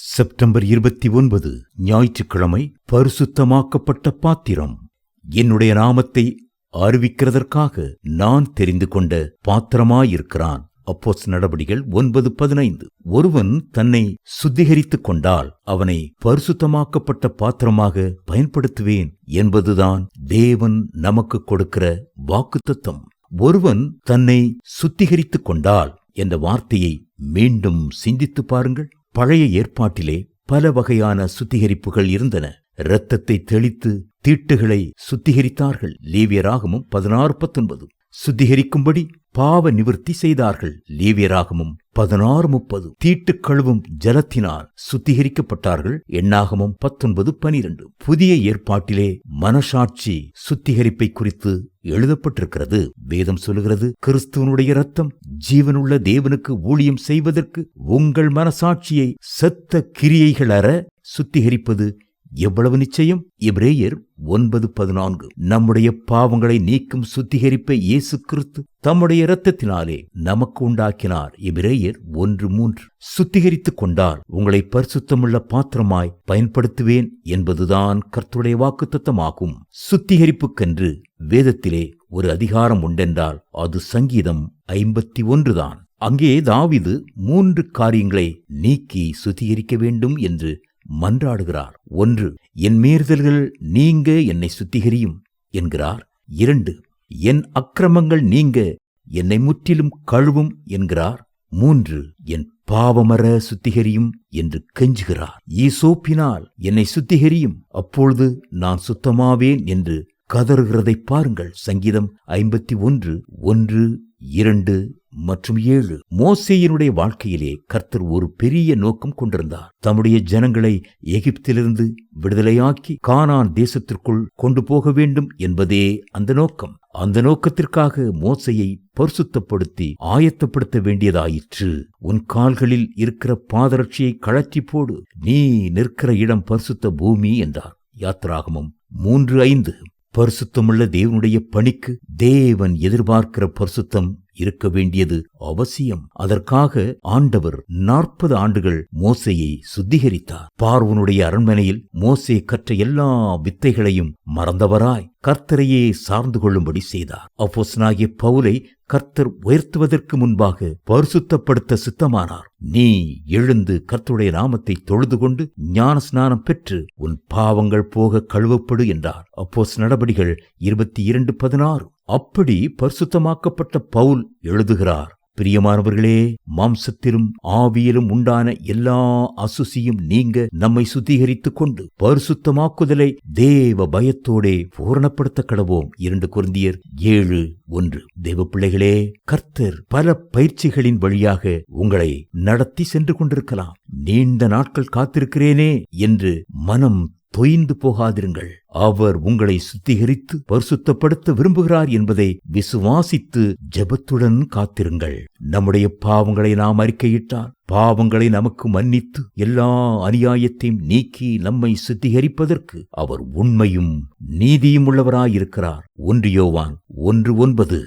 September இருபத்தி ஒன்பது ஞாயிற்றுக்கிழமை பரிசுத்தமாக்கப்பட்ட பாத்திரம். என்னுடைய நாமத்தை அறிவிக்கிறதற்காக நான் தெரிந்து கொண்ட பாத்திரமாயிருக்கிறான். அப்போஸ் நடபடிகள் ஒன்பது பதினைந்து. ஒருவன் தன்னை சுத்திகரித்துக் கொண்டால் அவனை பரிசுத்தமாக்கப்பட்ட பாத்திரமாக பயன்படுத்துவேன் என்பதுதான் தேவன் நமக்கு கொடுக்கிற வாக்குத்தத்தம். ஒருவன் தன்னை சுத்திகரித்துக் கொண்டால் என்ற வார்த்தையை மீண்டும் சிந்தித்துப் பாருங்கள். பழைய ஏற்பாட்டிலே பல வகையான சுத்திகரிப்புகள் இருந்தன. இரத்தத்தை தெளித்து தீட்டுகளை சுத்திகரித்தார்கள். லேவியராகமும் பதினாறு பத்தொன்பது. சுத்திகரிக்கும்படி பாவ நிவர்த்தி செய்தார்கள். லேவியராகமும் பதினாறு முப்பது. தீட்டு கழுவும் ஜலத்தினால் சுத்திகரிக்கப்பட்டார்கள். எண்ணாகமும் பத்தொன்பது பனிரெண்டு. புதிய ஏற்பாட்டிலே மனசாட்சி சுத்திகரிப்பை குறித்து எழுதப்பட்டிருக்கிறது. வேதம் சொல்லுகிறது கிறிஸ்துவனுடைய ரத்தம் ஜீவனுள்ள தேவனுக்கு ஊழியம் செய்வதற்கு உங்கள் மனசாட்சியை செத்த கிரியைகள் அற சுத்திகரிப்பது எவ்வளவு நிச்சயம்? இப்ரேயர் ஒன்பது பதினான்கு. நம்முடைய பாவங்களை நீக்கும் சுத்திகரிப்பை இயேசு கிறிஸ்து தம்முடைய இரத்தத்தினாலே நமக்கு உண்டாக்கினார். இப்ரேயர் ஒன்று மூன்று. சுத்திகரித்துக் கொண்டால் உங்களை பரிசுத்தமுள்ள பாத்திரமாய் பயன்படுத்துவேன் என்பதுதான் கர்த்துடைய வாக்குத்தத்தமாகும். சுத்திகரிப்புக்கென்று வேதத்திலே ஒரு அதிகாரம் உண்டென்றால் அது சங்கீதம் ஐம்பத்தி ஒன்றுதான் அங்கே தாவிது மூன்று காரியங்களை நீக்கி சுத்திகரிக்க வேண்டும் என்று மன்றாடுகிறார். ஒன்று என் மீறுதல்கள் நீங்க என்னை சுத்திகரியும் என்கிறார். இரண்டு என் அக்கிரமங்கள் நீங்க என்னை முற்றிலும் கழுவும் என்கிறார். மூன்று என் பாவமர சுத்திகரியும் என்று கெஞ்சுகிறார். ஈசோப்பினால் என்னை சுத்திகரியும் அப்பொழுது நான் சுத்தமாவேன் என்று கதறுகிறதை பாருங்கள். சங்கீதம் ஐம்பத்தி ஒன்று ஒன்று இரண்டு மற்றும் ஏழு. மோசேயினுடைய வாழ்க்கையிலே கர்த்தர் ஒரு பெரிய நோக்கம் கொண்டிருந்தார். தம்முடைய ஜனங்களை எகிப்திலிருந்து விடுதலையாக்கி கானான் தேசத்திற்குள் கொண்டு போக வேண்டும் என்பதே அந்த நோக்கம். அந்த நோக்கத்திற்காக மோசையை பரிசுத்தப்படுத்தி ஆயத்தப்படுத்த வேண்டியதாயிற்று. உன் கால்களில் இருக்கிற பாதரட்சியை கழற்றி போடு. நீ நிற்கிற இடம் பரிசுத்த பூமி என்றார். யாத்ராகமம் மூன்று ஐந்து. பரிசுத்தமுள்ள தேவனுடைய பணிக்கு தேவன் எதிர்பார்க்கிற பரிசுத்தம் இருக்க வேண்டியது அவசியம். அதற்காக ஆண்டவர் நாற்பது ஆண்டுகள் மோசையை சுத்திகரித்தார். பார்வனுடைய அரண்மனையில் மோசே கற்ற எல்லா வித்தைகளையும் மறந்தவராய் கர்த்தரையே சார்ந்து கொள்ளும்படி செய்தார். அப்போஸ்னாகிய பவுலை கர்த்தர் உயர்த்துவதற்கு முன்பாக பரிசுத்தப்படுத்த சித்தமானார். நீ எழுந்து கர்த்தருடைய நாமத்தை தொழுது கொண்டு ஞான ஸ்நானம் பெற்று உன் பாவங்கள் போக கழுவப்படு என்றார். அப்போஸ் நடபடிகள் இருபத்தி இரண்டு பதினாறு. அப்படி பரிசுத்தமாக்கப்பட்ட பவுல் எழுதுகிறார். பிரியமானவர்களே மாம்சத்திலும் ஆவியிலும் உண்டான எல்லா அசுசியும் நீங்க நம்மை சுத்திகரித்துக் கொண்டு பரிசுத்தமாக்குதலை தேவ பயத்தோடே பூரணப்படுத்த கடவோம் இரண்டு குருந்தியர் ஏழு ஒன்று. தேவ பிள்ளைகளே கர்த்தர் பல பயிற்சிகளின் வழியாக உங்களை நடத்தி சென்று கொண்டிருக்கலாம். நீண்ட நாட்கள் காத்திருக்கிறேனே என்று மனம் தொய்ந்து போகாதிருங்கள். அவர் உங்களை சுத்திகரித்து பரிசுத்தப்படுத்த விரும்புகிறார் என்பதை விசுவாசித்து ஜெபத்துடன் காத்திருங்கள். நம்முடைய பாவங்களை நாம் அறிக்கையிட்டால் பாவங்களை நமக்கு மன்னித்து எல்லா அநியாயத்தையும் நீக்கி நம்மை சுத்திகரிப்பதற்கு அவர் உண்மையும் நீதியும் உள்ளவராயிருக்கிறார். ஒன்று யோவான் ஒன்று ஒன்பது.